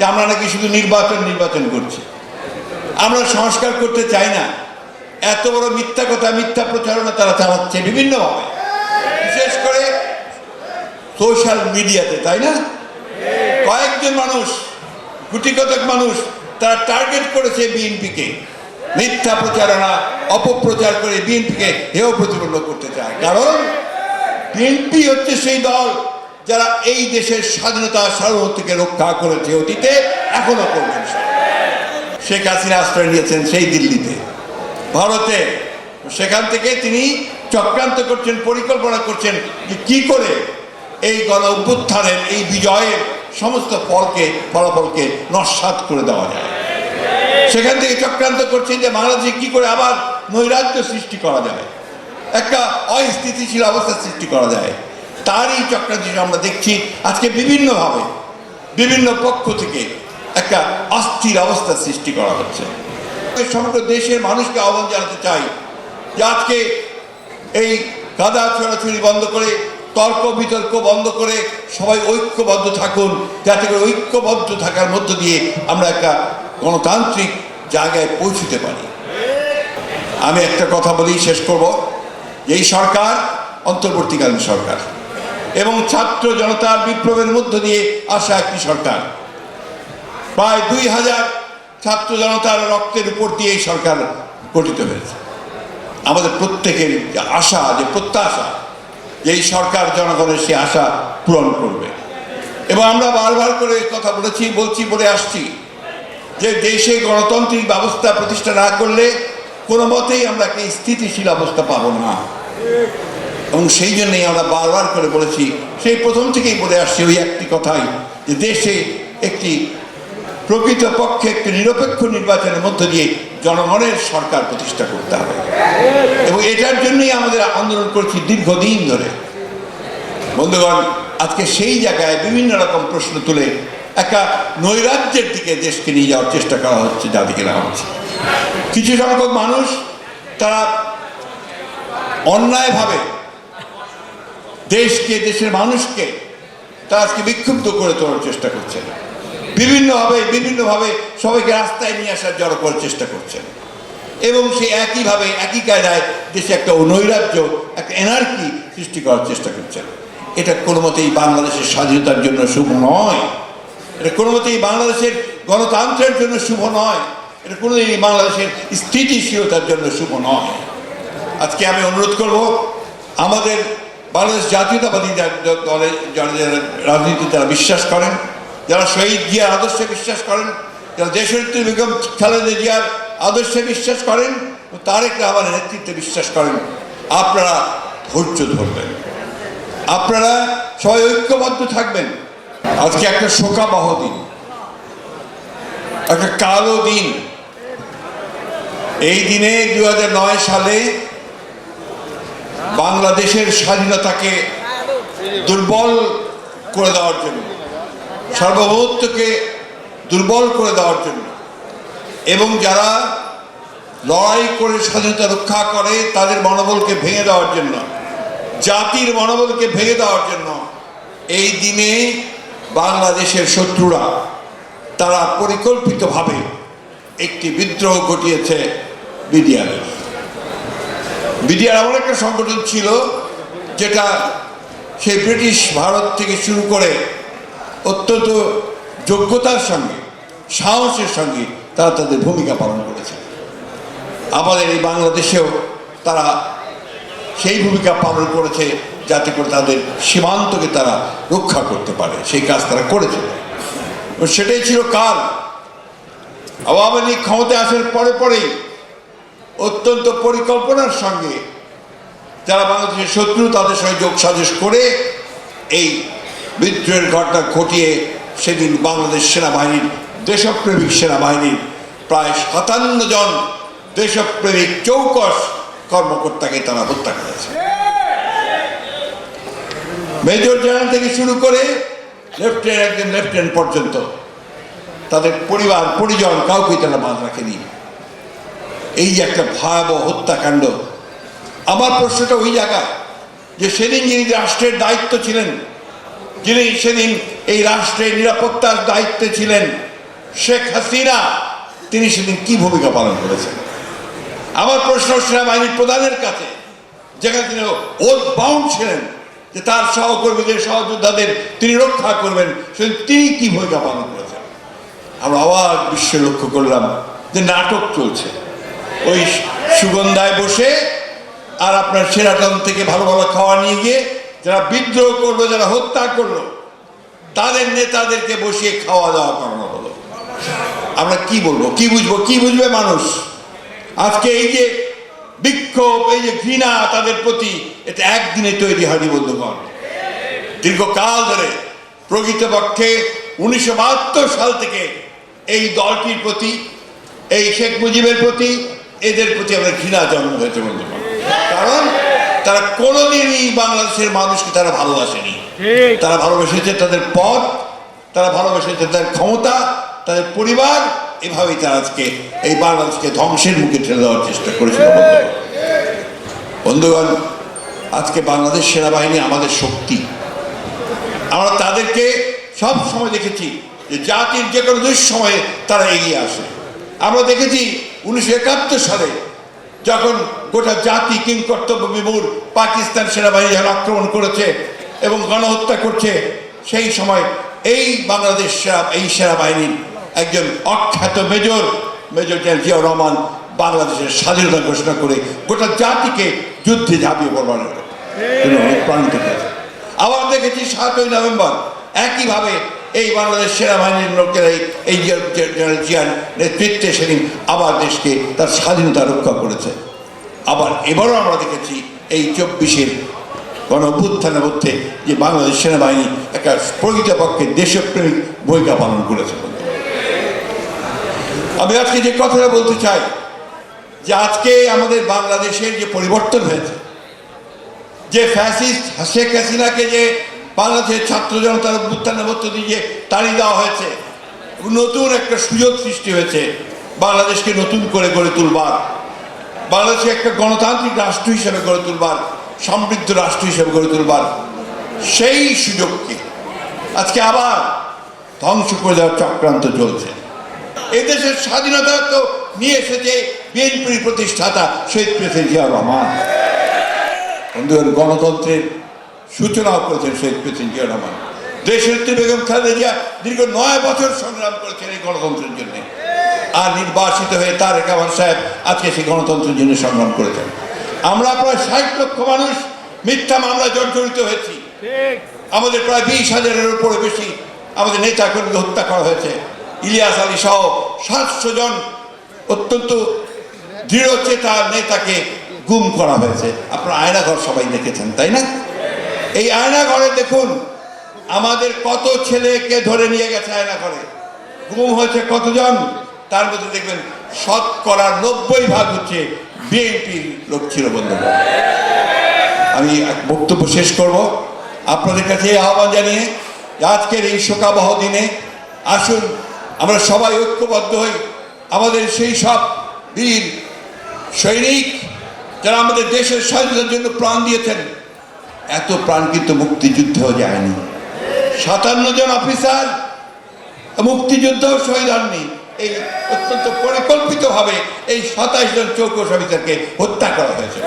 যে আমরা নাকি শুধু নির্বাচন নির্বাচন করছি। আমরা সংস্কার করতে চাই না। এত বড় মিথ্যা কথা, মিথ্যা প্রচারণা তারা চালাচ্ছে বিভিন্নভাবে। বিশেষ করে সোশ্যাল মিডিয়াতে, তাই না? কয়েকজন মানুষ গুটি কতক মানুষ, তারা টার্গেট করেছে বিএনপিকে। মিথ্যা প্রচারণা, অপপ্রচার করে বিএনপিকে হেয় প্রতিপন্ন করতে চায়। কারণ বিএনপি হচ্ছে সেই দল যারা এই দেশের স্বাধীনতা সার্বভৌমত্বকে রক্ষা করেছে অতীতে এখনও করবেন শেখ হাসিনা আশ্রয় নিয়েছেন সেই দিল্লিতে। ভারতে। সেখান থেকে তিনি চক্রান্ত করছেন, পরিকল্পনা করছেন যে কি করে এই গণ অভ্যুত্থানের, এই বিজয়ের সমস্ত ফলকে, ফলাফলকে নস্বাত করে দেওয়া যায়। সেখান থেকে চক্রান্ত করছেন যে বাংলাদেশে কি করে আবার নৈরাজ্য সৃষ্টি করা যায়। একটা অস্থিতিশীল অবস্থা সৃষ্টি করা যায়। তারই চক্রান্ত আমরা দেখছি, আজকে বিভিন্নভাবে, বিভিন্ন পক্ষ থেকে একটা অস্থির অবস্থা সৃষ্টি করা হচ্ছে। সমগ্র দেশের মানুষকে আহ্বান জানাতে চাই যে আজকে এই কাদা ছড়াছড়ি বন্ধ করে, তর্ক বিতর্ক বন্ধ করে সবাই ঐক্যবদ্ধ থাকুন, যাতে করে ঐক্যবদ্ধ থাকার মধ্য দিয়ে আমরা একটা গণতান্ত্রিক জায়গায় পৌঁছতে পারি। আমি একটা কথা বলেই শেষ করব এই সরকার অন্তর্বর্তীকালীন সরকার। এবং ছাত্র জনতার বিপ্লবের মধ্য দিয়ে আসা একটি সরকার। প্রায় দুই হাজার ছাত্র জনতার রক্তের উপর দিয়ে এই সরকার গঠিত হয়েছে। আমাদের প্রত্যেকের আশা যে প্রত্যাশা যে এই সরকার জনগণের সে আশা পূরণ করবে। এবং আমরা বারবার করে কথা বলেছি, বলছি, বলে আসছি যে দেশে গণতান্ত্রিক ব্যবস্থা প্রতিষ্ঠা না করলে কোনো মতেই আমরা একটি স্থিতিশীল অবস্থা পাব না। এবং সেই জন্যই আমরা বারবার করে বলেছি, সেই প্রথম থেকেই বলে আসছি ওই একটি কথাই, যে দেশে একটি প্রকৃত পক্ষে একটি নিরপেক্ষ নির্বাচনের মধ্য দিয়ে জনগণের সরকার প্রতিষ্ঠা করতে হবে। এবং এটার জন্যই আমাদের আন্দোলন করছি দীর্ঘদিন ধরে। বন্ধুগণ, আজকে সেই জায়গায় বিভিন্ন রকম প্রশ্ন তুলে একটা নৈরাজ্যের দিকে দেশকে নিয়ে যাওয়ার চেষ্টা করা হচ্ছে যাদিকে নেওয়া হচ্ছে। কিছু সংখ্যক মানুষ তারা অন্যায়ভাবে দেশকে, দেশের মানুষকে তারা আজকে বিক্ষুব্ধ করে তোলার চেষ্টা করছেন বিভিন্নভাবে বিভিন্নভাবে সবাইকে রাস্তায় নিয়ে আসার জড়ো করার চেষ্টা করছেন এবং সে একইভাবে, একই কায়দায় দেশে একটা নৈরাজ্য একটা এনার্কি সৃষ্টি করার চেষ্টা করছেন এটা কোনো মতেই বাংলাদেশের স্বাধীনতার জন্য শুভ নয়। এটা কোনো মতেই বাংলাদেশের গণতন্ত্রের জন্য শুভ নয়। এটা কোনোদিনই বাংলাদেশের স্থিতিশীলতার জন্য শুভ নয়। আজকে আমি অনুরোধ করব, আমাদের বাংলাদেশ জাতীয়তাবাদী দলে যারা রাজনীতি তারা বিশ্বাস করেন, যারা শহীদ জিয়ার আদর্শে বিশ্বাস করেন, যারা দেশনেত্রী বেগম খালেদা জিয়ার আদর্শে বিশ্বাস করেন ও তারেক রহমানের নেতৃত্বে বিশ্বাস করেন। আপনারা ধৈর্য ধরবেন। আপনারা সবাই ঐক্যবদ্ধ থাকবেন। আজকে একটা শোকাবহ দিন। একটা কালো দিন। এই দিনে দু হাজার নয় সালে বাংলাদেশের স্বাধীনতাকে দুর্বল করে দেওয়ার জন্য, সার্বভৌমত্বকে দুর্বল করে দেওয়ার জন্য, এবং যারা লড়াই করে স্বাধীনতা রক্ষা করে তাদের মনোবলকে ভেঙে দেওয়ার জন্য, জাতির মনোবলকে ভেঙে দেওয়ার জন্য এই দিনে বাংলাদেশের শত্রুরা তারা পরিকল্পিতভাবে একটি বিদ্রোহ ঘটিয়েছে বিডিআরের বিডিআর এমন একটা সংগঠন ছিল যেটা সেই ব্রিটিশ ভারত থেকে শুরু করে অত্যন্ত যোগ্যতার সঙ্গে, সাহসের সঙ্গে তারা তাদের ভূমিকা পালন করেছে। আমাদের এই বাংলাদেশেও তারা সেই ভূমিকা পালন করেছে যাতে করে তাদের সীমান্তকে তারা রক্ষা করতে পারে, সেই কাজ তারা করেছে সেটাই ছিল কাল। আওয়ামী লীগ ক্ষমতায় আসার পরে পরেই অত্যন্ত পরিকল্পনার সঙ্গে যারা বাংলাদেশের শত্রু, তাদের সঙ্গে যোগ সাজস করে এই বিদ্রোহের ঘটনা ঘটিয়ে সেদিন বাংলাদেশ সেনাবাহিনীর দেশপ্রেমিক সেনাবাহিনীর প্রায় সাতান্ন জন দেশপ্রেমিক চৌকস কর্মকর্তাকে তারা হত্যা করেছে। মেজর জেনারেল থেকে শুরু করে লেফটেন্যান্ট, একজন লেফটেন্যান্ট পর্যন্ত তাদের পরিবার, পরিজন কাউকে তারা বাদ রাখেনি। এই যে একটা ভয়াবহ হত্যাকাণ্ড। আমার প্রশ্নটা ওই জায়গা যে সেদিন যিনি রাষ্ট্রের দায়িত্ব ছিলেন, যিনি সেদিন এই রাষ্ট্রের নিরাপত্তার দায়িত্বে ছিলেন, শেখ হাসিনা, তিনি সেদিন কি ভূমিকা পালন করেছেন? আমার প্রশ্ন সেনাবাহিনীর প্রধানের কাছে, যেখানে তিনি ওত বাউন্ড ছিলেন, যে তার সহকর্মীদের, সহযোদ্ধাদের তিনি রক্ষা করবেন, সেদিন তিনি কি ভূমিকা পালন করেছেন? আমরা আবার বিশ্বে লক্ষ্য করলাম যে নাটক চলছে। ওই সুগন্ধায় বসে আর আপনার সেরাটন থেকে ভালো ভালো খাওয়া নিয়ে গিয়ে যারা বিদ্রোহ করল, যারা হত্যা করল, তাদের নেতাদেরকে বসিয়ে খাওয়া দাওয়া করানো হলো। আমরা কি বলব? কি বুঝব? কি বুঝবে মানুষ? আজকে এই যে বিক্ষোভ, এই যে ঘৃণা তাদের প্রতি, এটা একদিনে তৈরি হয়নি বন্ধুগণ। দীর্ঘকাল ধরে প্রকৃতপক্ষে উনিশশো বাহাত্তর সাল থেকে এই দলটির প্রতি, এই শেখ মুজিবের প্রতি এদের প্রতি আমরা ঘৃণা জন্ম হয়েছে বন্ধুগণ কারণ তারা কোনোদিনই বাংলাদেশের মানুষকে তারা ভালোবাসেনি। তারা ভালোবেসেছে তাদের পথ তারা ভালোবেসেছে তাদের ক্ষমতা তাদের পরিবার এভাবেই তারা আজকে এই বাংলাদেশকে ধ্বংসের মুখে ঠেলে দেওয়ার চেষ্টা করেছিল বন্ধুগণ আজকে বাংলাদেশ সেনাবাহিনী আমাদের শক্তি। আমরা তাদেরকে সব সময় দেখেছি যে জাতির যে কোনো দুঃসময়ে তারা এগিয়ে আসে। আমরা দেখেছি উনিশশো একাত্তর সালে যখন গোটা জাতি কিং কর্তব্য বিমূর পাকিস্তান সেনাবাহিনী যখন আক্রমণ করেছে এবং গণহত্যা করছে, সেই সময় এই বাংলাদেশ এই সেনাবাহিনীর একজন অখ্যাত major major general Ziaur Rahman বাংলাদেশের স্বাধীনতা ঘোষণা করে গোটা জাতিকে যুদ্ধে ঝাঁপিয়ে পড়বার অনুপ্রাণিত করেছে আবার দেখেছি সাতই নভেম্বর, একইভাবে এই বাংলাদেশ সেনাবাহিনীর লোকেরা এই- জেনারেল জিয়ার নেতৃত্বে সেদিন আবার দেশকে তার স্বাধীনতা রক্ষা করেছে। আবার এবারও আমরা দেখেছি এই চব্বিশের গণ অভ্যুত্থানের মধ্যে যে বাংলাদেশ সেনাবাহিনী একটা প্রকৃতপক্ষে দেশপ্রেমিক ভূমিকা পালন করেছে। আমি আজকে যে কথাটা বলতে চাই, যে আজকে আমাদের বাংলাদেশের যে পরিবর্তন হয়েছে, যে ফ্যাসিস্ট শেখ হাসিনাকে যে বাংলাদেশের ছাত্র জনতার অভ্যুত্থানের মধ্য দিয়ে তাড়িয়ে দেওয়া হয়েছে, নতুন একটা সুযোগ সৃষ্টি হয়েছে, বাংলাদেশকে নতুন করে গড়ে তুলবার। বাংলাদেশকে একটা গণতান্ত্রিক রাষ্ট্র হিসেবে গড়ে তুলবার, সমৃদ্ধ রাষ্ট্র হিসেবে গড়ে তুলবার সেই সুযোগকে আজকে আবার ধ্বংস করে দেওয়ার চক্রান্ত চলছে। এই দেশের স্বাধীনতা তো নিয়ে এসেছে বিএনপির প্রতিষ্ঠাতা শহীদ প্রেসিডেন্ট জিয়াউর রহমান। বন্ধুগণ, গণতন্ত্রের সূচনাও করেছেন শহীদ প্রেসিডেন্ট জিয়া রহমান। দেশের বেগম খালেদা জিয়া দীর্ঘ নয় বছর সংগ্রাম করেছেন এই গণতন্ত্রের জন্য। আর নির্বাসিত হয়ে তারেক রহমান সাহেব আজকে সেই গণতন্ত্রের জন্য সংগ্রাম করেছেন। আমরা প্রায় ষাট লক্ষ মানুষ মিথ্যা মামলা জর্জরিত হয়েছি। আমাদের প্রায় বিশ হাজারের উপরে বেশি আমাদের নেতা কর্মীকে হত্যা করা হয়েছে। ইলিয়াস আলী সহ সাতশো জন অত্যন্ত দৃঢ় চেতা নেতাকে গুম করা হয়েছে। আপনার আয়নাঘর সবাই দেখেছেন তাই না? এই আয়নাঘরে দেখুন, আমাদের কত ছেলেকে ধরে নিয়ে গেছে আয়নাঘরে। গুম হয়েছে কতজন? তার মধ্যে দেখবেন, শতকরা নব্বই ভাগ হচ্ছে বিএনপির লোক ছিল বন্ধুগণ আমি এক বক্তব্য শেষ করব। আপনাদের কাছে আহ্বান জানিয়ে আজকের এই শোকাবহ দিনে আসুন, আমরা সবাই ঐক্যবদ্ধ হই। আমাদের সেই সব বীর সৈনিক যারা আমাদের দেশের স্বাধীনতার জন্য প্রাণ দিয়েছেন এত প্রাণকৃত কিন্তু মুক্তিযুদ্ধেও যায়নি। সাতান্ন জন অফিসার মুক্তিযুদ্ধও শহীদ হননি। এই অত্যন্ত পরিকল্পিতভাবে এই সাতাশ জন চৌকস অফিসারকে হত্যা করা হয়েছে।